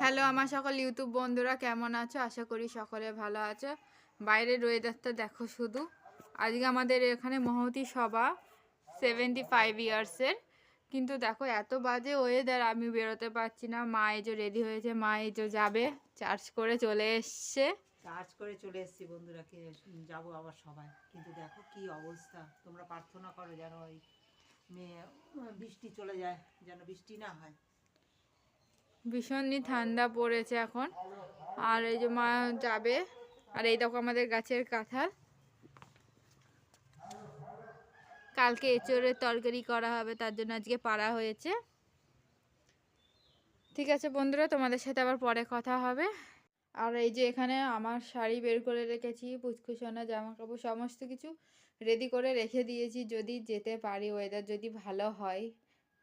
Hello আমার সকল YouTube বন্ধুরা, কেমন আছো? আশা করি সকলে ভালো আছো। বাইরের ওয়েদারটা দেখো শুধু। আজকে আমাদের এখানে মহতি সভা সেভেন্টি ফাইভ ইয়ার্সের কিন্তু দেখো, এত বাজে ওয়েদার আমি বেরোতে পারছি না। মা যে রেডি হয়েছে, মা যে যাবে চার্জ করে চলে এসছে। চার্জ করে চলে এসেছি বন্ধুরা, কে যাব আবার সবাই। কিন্তু দেখো কি অবস্থা, তোমরা প্রার্থনা করো যেন ওই মেয়ে, বৃষ্টি চলে যায়, যেন বৃষ্টি না হয়। ভীষণই ঠান্ডা পড়েছে এখন। আর এই যে মা যাবে, আর এই দেখো আমাদের গাছের কাঁঠাল। কালকে এঁচড়ের তরকারি করা হবে, তার জন্য আজকে পাড়া হয়েছে। ঠিক আছে বন্ধুরা, তোমাদের সাথে আবার পরে কথা হবে। আর এই যে এখানে আমার শাড়ি বের করে রেখেছি পুচকুসোনা জামা কাপড় সমস্ত কিছু রেডি করে রেখে দিয়েছি, যদি যেতে পারি ওয়েদার যদি ভালো হয়।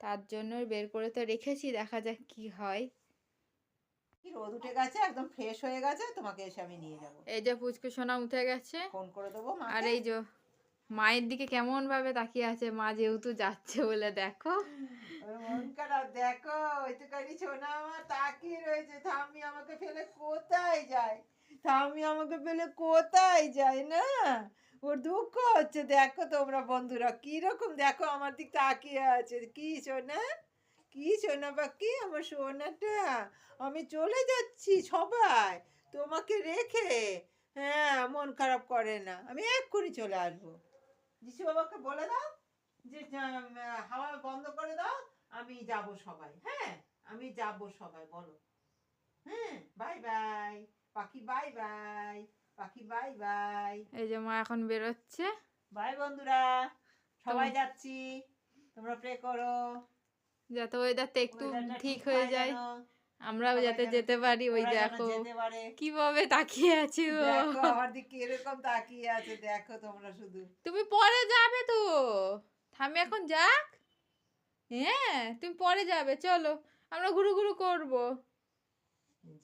তার জন্য বের করে তো রেখেছি দেখা যাক কি হয়। রোদ উঠে গেছে একদম ফ্রেশ হয়ে গেছে তোমাকে এসে আমি নিয়ে যাব। এই যে পুচকুসোনা উঠে গেছে। ফোন করে দেবো আর এই যে মায়ের দিকে কেমন ভাবে তাকিয়ে আছে মা যেহেতু যাচ্ছে বলে দেখো। দেখো ওইটুকানি সোনা আমার তাকিয়ে রয়েছে। থামি আমাকে ফেলে কোথায় যায়? থামি আমাকে ফেলে কোথায় যায় না? ওর দুঃখ হচ্ছে। দেখো তোমরা বন্ধুরা, কীরকম দেখো আমার দিক তাকিয়ে আছে। কি সোনা? কি সোনা বাকি আমার সোনাটা। আমি চলে যাচ্ছি সবাই। তোমাকে রেখে। হ্যাঁ মন খারাপ করে না। আমি এক্ষুনি চলে আসব। যিশু বাবাকে বলে দাও যে হাওয়া বন্ধ করে দাও, আমি যাব সবাই। হ্যাঁ আমি যাব সবাই, বলো। হ্যাঁ বাই বাই পাখি বাই বাই পাখি বাই বাই। এই যে মা এখন বেরোচ্ছে। বাই বন্ধুরা। সবাই যাচ্ছি। তোমরা প্রে করো। যাতে ওয়েদারটা একটু ঠিক হয়ে যায়। আমরাও যাতে যেতে পারি ওই দেখো। কীভাবে তাকিয়ে আছে? ও আমার দিকে এরকম তাকিয়ে আছে দেখো তোমরা শুধু। তুমি পরে যাবে তো। থামি এখন যাক। হ্যাঁ তুমি পরে যাবে চলো। আমরা ঘুরু ঘুরু করব।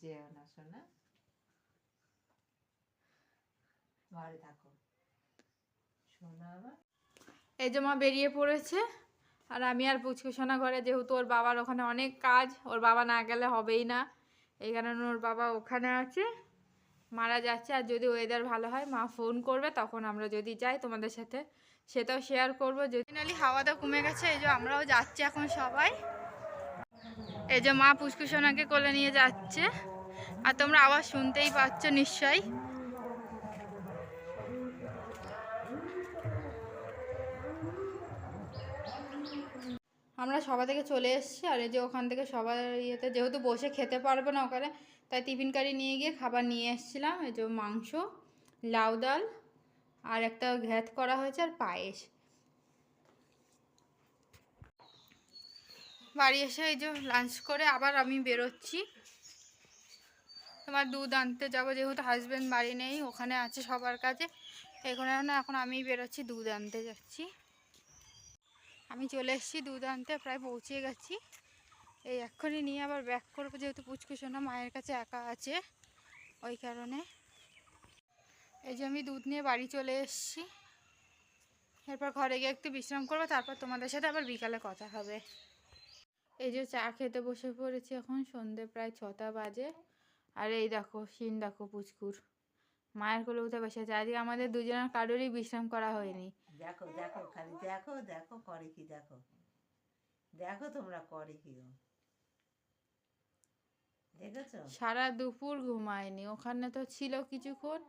যেও না শোনা থাকো। আমার এই যে মা বেরিয়ে পড়েছে, আর আমি আর পুচকু সোনা ঘরে যেহেতু ওর বাবার ওখানে অনেক কাজ, ওর বাবা না গেলে হবেই না। এই কারণে ওর বাবা ওখানে আছে, মারা যাচ্ছে, আর যদি ওয়েদার ভালো হয়, মা ফোন করবে, তখন আমরা যদি যাই তোমাদের সাথে, সেটাও শেয়ার করব। যদি নালি হাওয়াটা কমে গেছে, এই যে আমরাও যাচ্ছি এখন সবাই। এই যে মা পুচকু সোনাকে কোলে নিয়ে যাচ্ছে, আর তোমরা আওয়াজ শুনতেই পাচ্ছ নিশ্চয়ই। আমরা সবাই থেকে চলে এসেছি আর এই যে ওখান থেকে সবার ইয়েতে যেহেতু বসে খেতে পারব না ওখানে, তাই টিফিন কারি নিয়ে গিয়ে খাবার নিয়ে এসেছিলাম। এই যে মাংস, লাউ ডাল আর একটা ঘ্যাত করা হয়েছে আর পায়েস। বাড়ি এসে এই যে লাঞ্চ করে আবার আমি বেরোচ্ছি। তোমার দুধ আনতে যাব, যেহেতু হাজব্যান্ড বাড়ি নেই, ওখানে আছে সবার কাছে। এখানে এখন আমি বেরোচ্ছি, দুধ আনতে যাচ্ছি। আমি চলে এসেছি দুধ প্রায় পৌঁছে গেছি। এই এক্ষুনি নিয়ে আবার ব্যাক করব, যেহেতু পুচকু সোনা মায়ের কাছে একা আছে, ওই কারণে। এই যে আমি দুধ নিয়ে বাড়ি চলে এসেছি। এরপর ঘরে গিয়ে একটু বিশ্রাম করব, তারপর তোমাদের সাথে আবার বিকালে কথা হবে। এই যে চা খেতে বসে পড়েছি এখন, সন্ধে প্রায় ছটা বাজে। আর এই দেখো সিন দেখো পুচকুর। মায়ের কোলে উঠে বসে আছে। আজকে আমাদের দুজনের কারোরই বিশ্রাম করা হয়নি। দেখো দেখো খালি, দেখো দেখো, করে কি দেখো? দেখো তোমরা করে কি দেখেছ? সারা দুপুর ঘুমায়নি, ওখানে তো ছিল কিছুক্ষণ,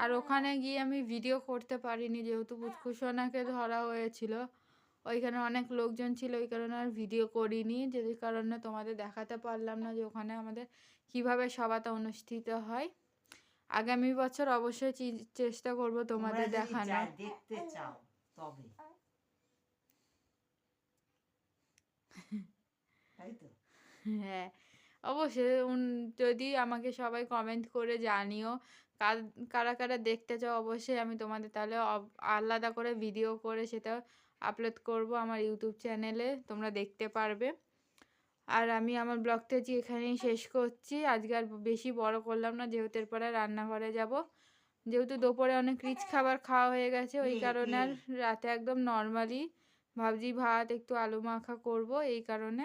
আর ওখানে গিয়ে আমি ভিডিও করতে পারিনি যেহেতু পুচকুসোনাকে ধরা হয়েছিল। ওইখানে অনেক লোকজন ছিল, ওই কারণে আর ভিডিও করিনি, যে কারণে তোমাদের দেখাতে পারলাম না যে ওখানে আমাদের কীভাবে সভাটা অনুষ্ঠিত হয়। আগামী বছর অবশ্যই চেষ্টা করব তোমাদের দেখানো দেখতে চাও তবে। তাই তো? হ্যাঁ অবশ্যই উন- যদি আমাকে সবাই কমেন্ট করে জানিও কার- কারা কারা দেখতে চাও অবশ্যই আমি তোমাদের তাহলে আলাদা করে ভিডিও করে সেটা আপলোড করব আমার ইউটিউব চ্যানেলে তোমরা দেখতে পারবে। আর আমি আমার ব্লগটা যে এখানেই শেষ করছি। আজকে আর বেশি বড় করলাম না যেহেতু এরপরে রান্নাঘরে যাব। যেহেতু দুপুরে অনেক রিচ খাবার খাওয়া হয়ে গেছে ওই কারণে আর রাতে একদম নর্মালি ভাবছি ভাত একটু আলু মাখা করব এই কারণে।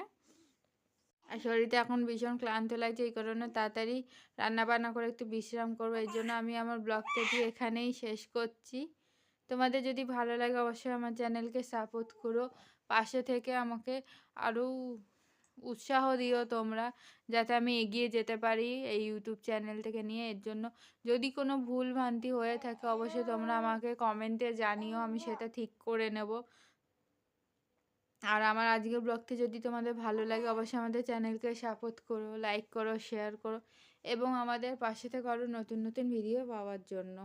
আর শরীরটা এখন ভীষণ ক্লান্ত লাগছে এই কারণে তাড়াতাড়ি রান্না বান্না করে একটু বিশ্রাম করব এই জন্য আমি আমার ব্লগটা দিয়ে এখানেই শেষ করছি। তোমাদের যদি ভালো লাগে অবশ্যই আমার চ্যানেলকে সাপোর্ট করো। পাশে থেকে আমাকে আরও উৎসাহ দিও তোমরা, যাতে আমি এগিয়ে যেতে পারি এই ইউটিউব চ্যানেল থেকে নিয়ে। এর জন্য যদি কোনো ভুল ভ্রান্তি হয়ে থাকে, অবশ্যই তোমরা আমাকে কমেন্টে জানিও, আমি সেটা ঠিক করে নেব। আর আমার আজকের ব্লগটি যদি তোমাদের ভালো লাগে, অবশ্যই আমাদের চ্যানেলকে সাপোর্ট করো লাইক করো শেয়ার করো এবং আমাদের পাশে থেকে আরও নতুন নতুন ভিডিও পাওয়ার জন্য।